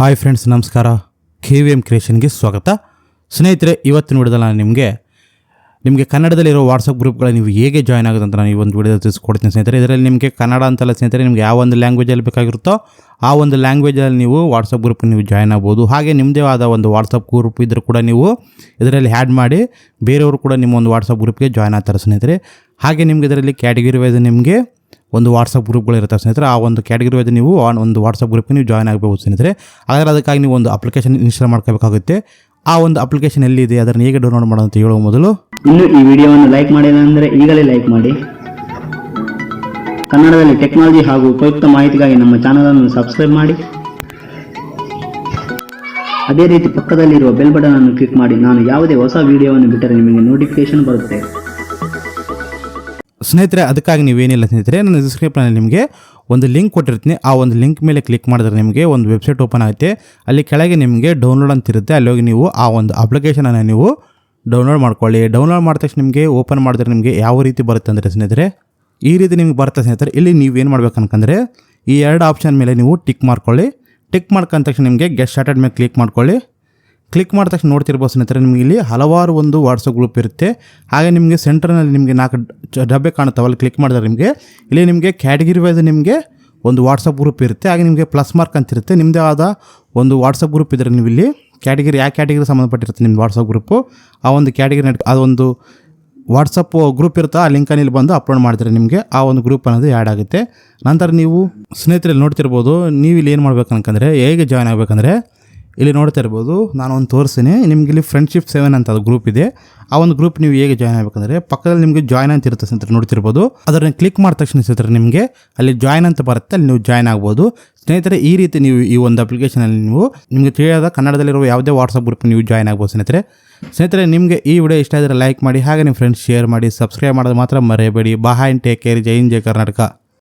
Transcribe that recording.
Hi friends ನಮಸ್ಕಾರ. K V M ಕ್ರಿಯೇಷನ್ಗೆ ಸ್ವಾಗತ. ಸ್ನೇಹಿತರೆ, ಇವತ್ತು ವಿಡಿಯೋದಲ್ಲಿ ನಾನು ನಿಮಗೆ ನಿಮಗೆ ಕನ್ನಡದಲ್ಲಿರೋ ವಾಟ್ಸಪ್ ಗ್ರೂಪ್ಗಳ ನೀವು ಹೇಗೆ ಜಾಯ್ನ್ ಆಗೋದು ಅಂತ ನಾನು ಈ ಒಂದು ವಿಡಿಯೋ ತಿಳಿಸ್ಕೊಡ್ತೀನಿ ಸ್ನೇಹಿತರೆ. ಇದರಲ್ಲಿ ನಿಮಗೆ ಕನ್ನಡ ಅಂತಲ್ಲ ಸ್ನೇಹಿತರೆ, ನಿಮಗೆ ಯಾವ ಒಂದು ಲ್ಯಾಂಗ್ವೇಜಲ್ಲಿ ಬೇಕಾಗಿರುತ್ತೋ ಆ ಒಂದು ಲ್ಯಾಂಗ್ವೇಜಲ್ಲಿ ನೀವು ವಾಟ್ಸಪ್ ಗ್ರೂಪ್ ನೀವು ಜಾಯ್ನ್ ಆಗ್ಬೋದು. ಹಾಗೆ ನಿಮ್ಮದೇ ಆದ ಒಂದು ವಾಟ್ಸಪ್ ಗ್ರೂಪ್ ಇದ್ದರೂ ಕೂಡ ನೀವು ಇದರಲ್ಲಿ ಆ್ಯಡ್ ಮಾಡಿ, ಬೇರೆಯವರು ಕೂಡ ನಿಮ್ಮ ಒಂದು ವಾಟ್ಸಪ್ ಗ್ರೂಪ್ಗೆ ಜಾಯ್ನ್ ಆಗ್ತಾರೆ ಸ್ನೇಹಿತರೆ. ಹಾಗೆ ನಿಮಗೆ ಇದರಲ್ಲಿ ಕ್ಯಾಟಗರಿ ವೈಸ್ ನಿಮಗೆ ಒಂದು ವಾಟ್ಸಪ್ ಗ್ರೂಪ್ಗಳು ಇರ್ತವೆ ಸ್ನೇಹಿತರೆ. ಆ ಒಂದು ಕ್ಯಾಟಗರಿ ವೈಸ್ ನೀವು ಒಂದು ವಾಟ್ಸಪ್ ಗ್ರೂಪ್ಗೆ ನೀವು ಜಾಯ್ನ್ ಆಗಬೇಕು ಸ್ನೇಹಿತರೆ. ಆದರೆ ಅದಕ್ಕಾಗಿ ನೀವು ಒಂದು ಅಪ್ಲಿಕೇಶನ್ ಇನ್ಸ್ಟಾಲ್ ಮಾಡ್ಕೋಬೇಕಾಗುತ್ತೆ. ಆ ಒಂದು ಅಪ್ಲಿಕೇಶನ್ ಎಲ್ಲಿದೆ, ಅದನ್ನು ಹೇಗೆ ಡೌನ್ಲೋಡ್ ಮಾಡೋದು ಅಂತ ಹೇಳುವ ಮೊದಲು. ಇನ್ನು ಈ ವಿಡಿಯೋವನ್ನು ಲೈಕ್ ಮಾಡಿಲ್ಲ ಈಗಲೇ ಲೈಕ್ ಮಾಡಿ. ಕನ್ನಡದಲ್ಲಿ ಟೆಕ್ನಾಲಜಿ ಹಾಗೂ ಉಪಯುಕ್ತ ಮಾಹಿತಿಗಾಗಿ ನಮ್ಮ ಚಾನಲನ್ನು ಸಬ್ಸ್ಕ್ರೈಬ್ ಮಾಡಿ. ಅದೇ ರೀತಿ ಪಕ್ಕದಲ್ಲಿರುವ ಬೆಲ್ ಬಟನ್ ಅನ್ನು ಕ್ಲಿಕ್ ಮಾಡಿ. ನಾನು ಯಾವುದೇ ಹೊಸ ವಿಡಿಯೋವನ್ನು ಬಿಟ್ಟರೆ ನಿಮಗೆ ನೋಟಿಫಿಕೇಶನ್ ಬರುತ್ತೆ. ಸ್ನೇಹಿತರೆ, ಅದಕ್ಕಾಗಿ ನೀವೇನಿಲ್ಲ ಸ್ನೇಹಿತರೆ, ನನ್ನ ಡಿಸ್ಕ್ರಿಪ್ಷನಲ್ಲಿ ನಿಮಗೆ ಒಂದು ಲಿಂಕ್ ಕೊಟ್ಟಿರ್ತೀನಿ. ಆ ಒಂದು ಲಿಂಕ್ ಮೇಲೆ ಕ್ಲಿಕ್ ಮಾಡಿದ್ರೆ ನಿಮಗೆ ಒಂದು ವೆಬ್ಸೈಟ್ ಓಪನ್ ಆಗುತ್ತೆ. ಅಲ್ಲಿ ಕೆಳಗೆ ನಿಮಗೆ ಡೌನ್ಲೋಡ್ ಅಂತ ಇರುತ್ತೆ. ಅಲ್ಲಿ ಹೋಗಿ ನೀವು ಆ ಒಂದು ಅಪ್ಲಿಕೇಶನನ್ನು ನೀವು ಡೌನ್ಲೋಡ್ ಮಾಡ್ಕೊಳ್ಳಿ. ಡೌನ್ಲೋಡ್ ಮಾಡಿದ ತಕ್ಷಣ ನಿಮಗೆ ಓಪನ್ ಮಾಡಿದ್ರೆ ನಿಮಗೆ ಯಾವ ರೀತಿ ಬರುತ್ತೆ ಅಂದರೆ ಸ್ನೇಹಿತರೆ, ಈ ರೀತಿ ನಿಮ್ಗೆ ಬರುತ್ತೆ ಸ್ನೇಹಿತರೆ. ಇಲ್ಲಿ ನೀವೇನು ಮಾಡ್ಬೇಕು ಅನ್ಕಂದ್ರೆ, ಈ ಎರಡು ಆಪ್ಷನ್ ಮೇಲೆ ನೀವು ಟಿಕ್ ಮಾಡ್ಕೊಳ್ಳಿ. ಟಿಕ್ ಮಾಡ್ಕೊಂಡ ತಕ್ಷಣ ನಿಮಗೆ ಗೆಸ್ಟ್ ಸ್ಟಾರ್ಟೆಡ್ ಮೇಲೆ ಕ್ಲಿಕ್ ಮಾಡ್ಕೊಳ್ಳಿ. ಕ್ಲಿಕ್ ಮಾಡಿದ ತಕ್ಷಣ ನೋಡ್ತಿರ್ಬೋದು ಸ್ನೇಹಿತರೆ, ನಿಮಗೆ ಇಲ್ಲಿ ಹಲವಾರು ಒಂದು ವಾಟ್ಸಪ್ ಗ್ರೂಪ್ ಇರುತ್ತೆ. ಹಾಗೆ ನಿಮಗೆ ಸೆಂಟರ್ನಲ್ಲಿ ನಿಮಗೆ ನಾಲ್ಕು ಡಬ್ಬೆ ಕಾಣುತ್ತವಲ್ಲ ಕ್ಲಿಕ್ ಮಾಡಿದ್ರೆ ನಿಮಗೆ ಇಲ್ಲಿ ನಿಮಗೆ ಕ್ಯಾಟಗಿರಿ ವೈಸ್ ನಿಮಗೆ ಒಂದು ವಾಟ್ಸಪ್ ಗ್ರೂಪ್ ಇರುತ್ತೆ. ಹಾಗೆ ನಿಮಗೆ ಪ್ಲಸ್ ಮಾರ್ಕ್ ಅಂತಿರುತ್ತೆ ನಿಮ್ಮದೇ ಆದ ಒಂದು ವಾಟ್ಸಪ್ ಗ್ರೂಪ್ ಇದ್ದರೆ ನೀವು ಇಲ್ಲಿ ಕ್ಯಾಟಗಿರಿ ಯಾವ ಕ್ಯಾಟಗಿರಿ ಸಂಬಂಧಪಟ್ಟಿರುತ್ತೆ ನಿಮ್ಮ ವಾಟ್ಸಪ್ ಗ್ರೂಪು ಆ ಒಂದು ಕ್ಯಾಟಗಿರಿ ಅದೊಂದು ವಾಟ್ಸಪ್ ಗ್ರೂಪ್ ಇರುತ್ತೆ, ಆ ಲಿಂಕನ್ನು ಇಲ್ಲಿ ಬಂದು ಅಪ್ಲೋಡ್ ಮಾಡಿದರೆ ನಿಮಗೆ ಆ ಒಂದು ಗ್ರೂಪ್ ಅನ್ನೋದು ಆ್ಯಡ್ ಆಗುತ್ತೆ. ನಂತರ ನೀವು ಸ್ನೇಹಿತರಲ್ಲಿ ನೋಡ್ತಿರ್ಬೋದು, ನೀವು ಇಲ್ಲಿ ಏನು ಮಾಡ್ಬೇಕು ಅನ್ಕಂದ್ರೆ, ಹೇಗೆ ಜಾಯ್ನ್ ಆಗಬೇಕಂದ್ರೆ ಇಲ್ಲಿ ನೋಡ್ತಾ ಇರ್ಬೋದು ನಾನು ಒಂದು ತೋರಿಸ್ತೀನಿ ನಿಮ್ಗೆ ಇಲ್ಲಿ ಫ್ರೆಂಡ್ಶಿಪ್ ಸೆವೆನ್ ಅಂತ ಅದು ಗ್ರೂಪ್ ಇದೆ. ಆ ಒಂದು ಗ್ರೂಪ್ ನೀವು ಹೇಗೆ ಜಾಯ್ನ್ ಆಗಬೇಕಂದ್ರೆ, ಪಕ್ಕದಲ್ಲಿ ನಿಮಗೆ ಜಾಯ್ನ್ ಅಂತ ಇರುತ್ತೆ ಸ್ನೇಹಿತರೆ ನೋಡ್ತಿರ್ಬೋದು. ಅದನ್ನು ಕ್ಲಿಕ್ ಮಾಡಿದ ತಕ್ಷಣ ಸ್ನೇಹಿತರೆ ನಿಮಗೆ ಅಲ್ಲಿ ಜಾಯ್ನ್ ಅಂತ ಬರುತ್ತೆ, ಅಲ್ಲಿ ನೀವು ಜಾಯ್ನ್ ಆಗ್ಬೋದು. ಸ್ನೇಹಿತರೆ, ಈ ರೀತಿ ನೀವು ಈ ಒಂದು ಅಪ್ಲಿಕೇಶನಲ್ಲಿ ನೀವು, ನಿಮಗೆ ತಿಳಿಯಾದ ಕನ್ನಡದಲ್ಲಿರುವ ಯಾವುದೇ ವಾಟ್ಸಪ್ ಗ್ರೂಪ್ ನೀವು ಜಾಯ್ನ್ ಆಗ್ಬೋದು ಸ್ನೇಹಿತರೆ. ಸ್ನೇಹಿತರೆ, ನಿಮಗೆ ಈ ವಿಡಿಯೋ ಇಷ್ಟ ಆದರೆ ಲೈಕ್ ಮಾಡಿ, ಹಾಗೆ ನಿಮ್ಮ ಫ್ರೆಂಡ್ಸ್ ಶೇರ್ ಮಾಡಿ ಸಬ್ಸ್ಕ್ರೈಬ್ ಮಾಡೋದು ಮಾತ್ರ ಮರೆಯಬೇಡಿ. ಬಾಯ್ ಟೇಕ್ ಕೇರ್ ಜೈ ಹಿಂದ್, ಜೈ ಕರ್ನಾಟಕ.